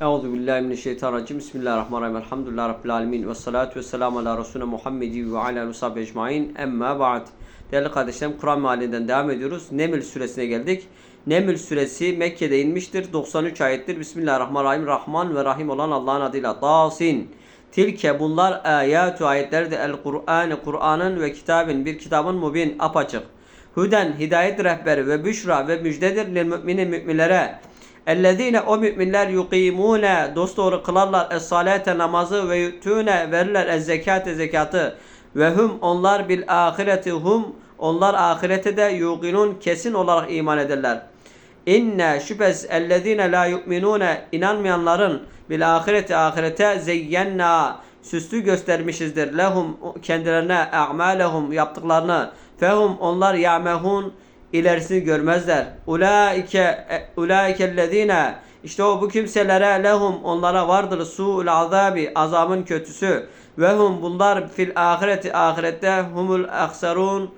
Euzu billahi mineşşeytanirracim. Bismillahirrahmanirrahim. Elhamdülillahi rabbil alamin ve salatu vesselamü ala resulina Muhammedi ve ala sahbihi ecmaîn. Emma ba'd. Değerli kardeşlerim, Kur'an mealinden devam ediyoruz. Neml suresine geldik. Neml suresi Mekke'de inmiştir. 93 ayettir. Bismillahirrahmanirrahim. Rahman ve Rahim olan Allah'ın adıyla. Dasin. Tilke bunlar ayatu ayetlerdi. El Kur'an, Kur'an'ın ve kitabın bir kitabın mubin apaçık. Hüden hidayet rehberi ve büşra ve müjdedir lil müminin müminlere. Ellezine o müminler yukimune dosdoğru kılarlar. Es salate namazı ve yutune verirler ez zekate zekatı ve hum onlar bil ahireti hum onlar ahirete de yuqinun kesin olarak iman ederler. İnne şüphes ellezine la yu'minune inanmayanların bil ahireti ahirete zeyyenna süslü göstermişizdir. Lehum kendilerine a'malehum yaptıklarını. Fehum onlar ya'mehun ilerisini görmezler. Ulaike ulaikellezine işte o bu kimselere lehum onlara vardır su'ul azabi azabın kötüsü ve hum bunlar fil ahireti ahirette humul aksarun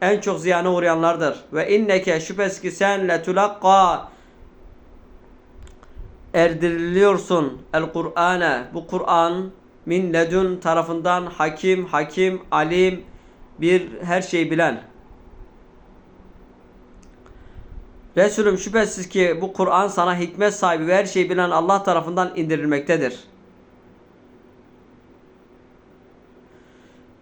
en çok ziyana uğrayanlardır. Ve inneke şüphesiz ki sen letulakka erdiriliyorsun el Kur'an'a bu Kur'an min ledun tarafından hakim hakim alim bir her şeyi bilen Resulüm şüphesiz ki bu Kur'an sana hikmet sahibi ve her şeyi bilen Allah tarafından indirilmektedir.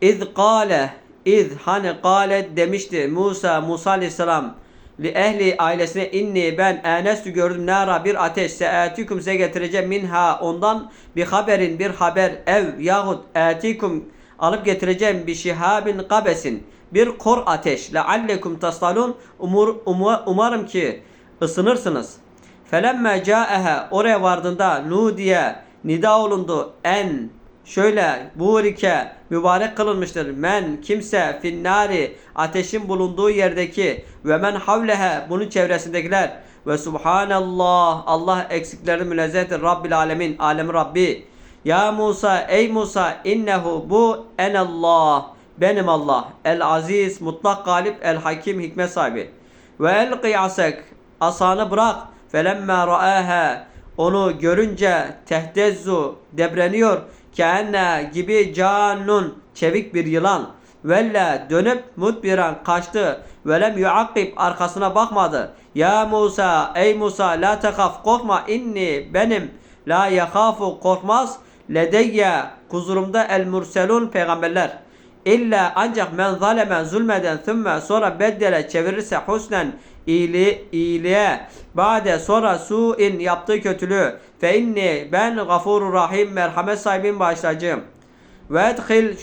İz kâle İz hani kâle demişti Musa Musa aleyhisselam li ehli ailesine inni ben enestü gördüm nara bir ateş seatikum size getireceğim minha ondan bir haberin bir haber ev yahut atikum alıp getireceğim bir şihabin kabesin bir kor ateş leallekum tastalun umur, umar, umarım ki ısınırsınız. Felemme caehe oraya vardığında nudiye nida olundu en şöyle burike mübarek kılınmıştır. Men kimse finnari ateşin bulunduğu yerdeki ve men havlehe bunun çevresindekiler ve subhanallah Allah eksiklerini münezzehtir Rabbil alemin alemi Rabbi. Ya Musa ey Musa innehu bu enallah benim Allah el aziz mutlak galip el hakim hikmet sahibi. Ve el kıyasek asanı bırak. Felemme ra'aha onu görünce tehdezzu debreniyor. Keenne gibi canun çevik bir yılan. Velle dönüp mutbiren kaçtı. Velem yuakkib arkasına bakmadı. Ya Musa ey Musa la tekaf korkma. İnni benim. La yakafu korkmaz. Ledeyye kuzurumda el murselun peygamberler İlla ancak men zaleme zulmeden thümme sonra beddele çevirirse husnen iyili, iyiliğe bade sonra su'in yaptığı kötülüğü. Fe inni ben gafurur rahim merhamet sahibim bağışlayıcıyım ve edhil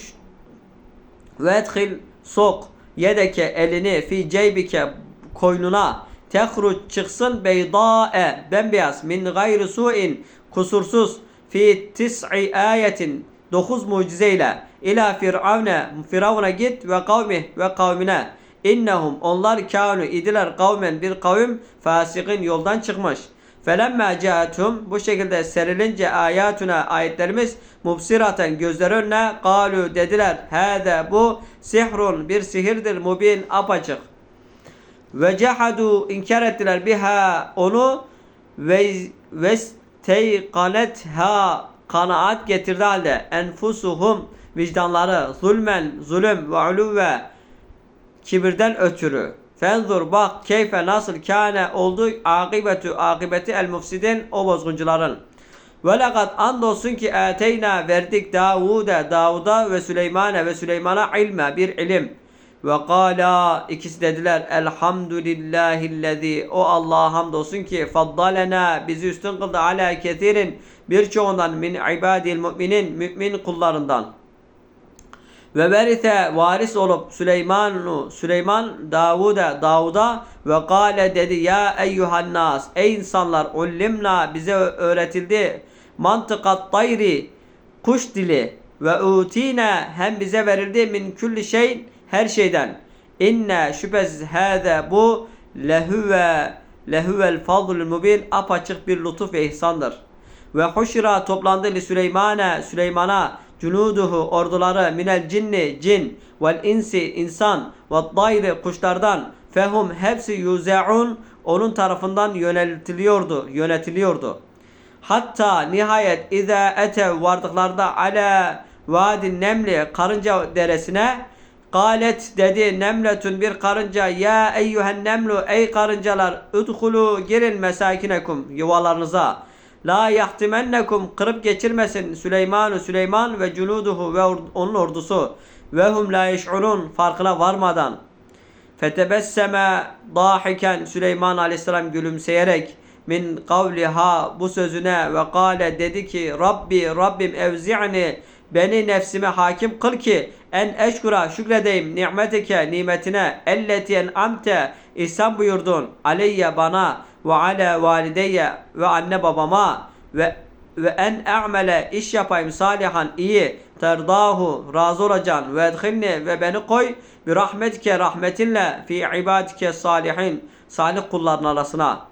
ve edhil sok yedeke elini fi ceybike koynuna. Tehruç çıksın beydae bembeyaz min gayri su'in kusursuz. Fi tis'i ayetin dokuz mucizeyle ila firavne firavuna git ve kavmi ve kavmine innehum onlar kanu idiler kavmen bir kavim fasikin yoldan çıkmış. Felemme caetum bu şekilde serilince ayatuna ayetlerimiz mubsiraten gözler önüne galu dediler. Hede bu sihrun bir sihirdir mubin apaçık. Ve cehadu inkar ettiler biha onu ve vesteykanet ha kanaat getirdi halde enfusuhum vicdanları zulmen zulüm ve uluve kibirden ötürü. Fenzur bak keyfe nasıl kâne oldu? Akibetu akibeti el mufsidin o bozguncuların. Ve lekad andolsun ki eteyna verdik Davud'a Davud'a ve Süleyman'a ve Süleyman'a ilme bir ilim ve kâlâ ikisi dediler elhamdülillahillezî o Allah'a hamdolsun ki faddalena bizi üstün kıldı ala kethirin birçoğundan min ibadil müminin mümin kullarından. Ve verise varis olup Süleymanu Süleyman Davud'a Davud'a ve kâle dedi ya eyyuhan nas ey insanlar ullimna bize öğretildi mantıkat tayri kuş dili ve utine hem bize verildi min külli şey her şeyden. İnne şüphesiz hâze bu lehüve lehüvel fadlul mubin apaçık bir lütuf ve ihsandır. Ve huşira toplandı li Süleyman'a Süleyman'a cunuduhu orduları minel cinni cin vel insi insan ve dayri kuşlardan fehum hepsi yuze'un onun tarafından yöneltiliyordu yönetiliyordu. Hatta nihayet iza ete vardıklarında ala vadi nemli karınca deresine Galet dedi nemletun bir karınca ya eyyühen nemlu ey karıncalar udhulu girin mesakinekum yuvalarınıza. La yahtimennekum kırıp geçirmesin Süleymanu Süleyman ve culuduhu ve onun ordusu. Ve hum la yeş'urun farkına varmadan. Fetebesseme dahiken Süleyman Aleyhisselam gülümseyerek min kavliha bu sözüne ve kale dedi ki Rabbi Rabbim evzi'ni beni nefsime hakim kıl ki en eşkura şükredeyim nimetike nimetine. Elleti amte ihsan buyurdun aleyye bana ve ala valideyye ve anne babama. Ve ve en a'mele iş yapayım salihan iyi. Terdahu razı olacaksın. Ve edhilni ve beni koy bir rahmetike rahmetinle fi ibadike salihin salih kulların arasına.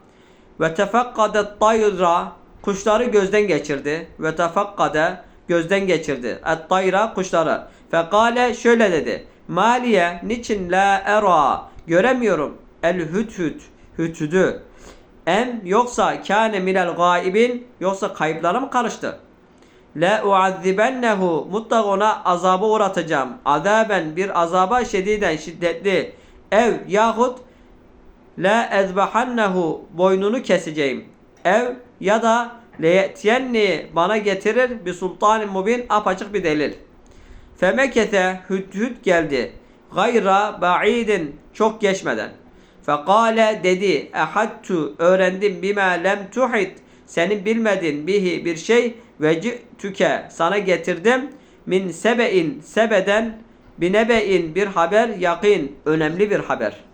Ve tefekkadet tayra kuşları gözden geçirdi. Ve tefakkade gözden geçirdi et tayra kuşları fekale şöyle dedi maliye niçin la era göremiyorum el hüthüt hüthüdü Em yoksa kâne minel gaibin yoksa kayıplara mı karıştı? La uazzibennehu mutlak ona azabı uğratacağım. Azaben bir azaba şediden şiddetli. Ev yahut la ezbahannehu boynunu keseceğim. Ev ya da leyetiyenni bana getirir bir sultanin mubin apaçık bir delil. Femekete hüt geldi. Gayra ba'idin çok geçmeden. Fekale dedi ehattu öğrendim bima lem tuhit senin bilmedin bihi bir şey ve tüke sana getirdim min sebein sebeden binebein bir haber yakin önemli bir haber.